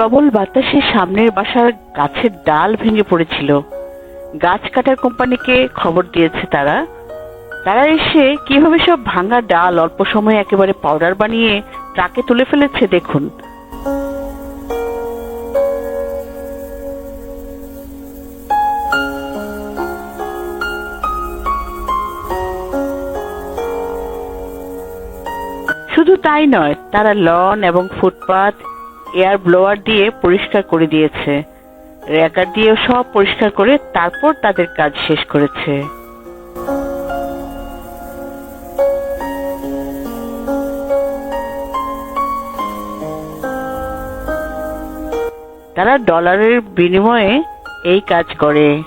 প্রবল বাতাসে সামনের বাসার গাছের ডাল ভেঙে পড়েছিল। গাছ কাটার কোম্পানিকে খবর দিয়েছে তারা? তারা এসে কীভাবে সব ভাঙা ডাল অল্প সময়ে একেবারে পাউডার বানিয়ে ট্রাকে তুলে ফেলেছে দেখুন। শুধু তাই নয়, তারা লন এবং ফুটপাত এয়ার ব্লোয়ার দিয়ে পরিষ্কার করে দিয়েছে। র্যাকার দিয়ে সব পরিষ্কার করে তারপর তাদের কাজ শেষ করেছে। তারা ডলারের বিনিময়ে এই কাজ করে।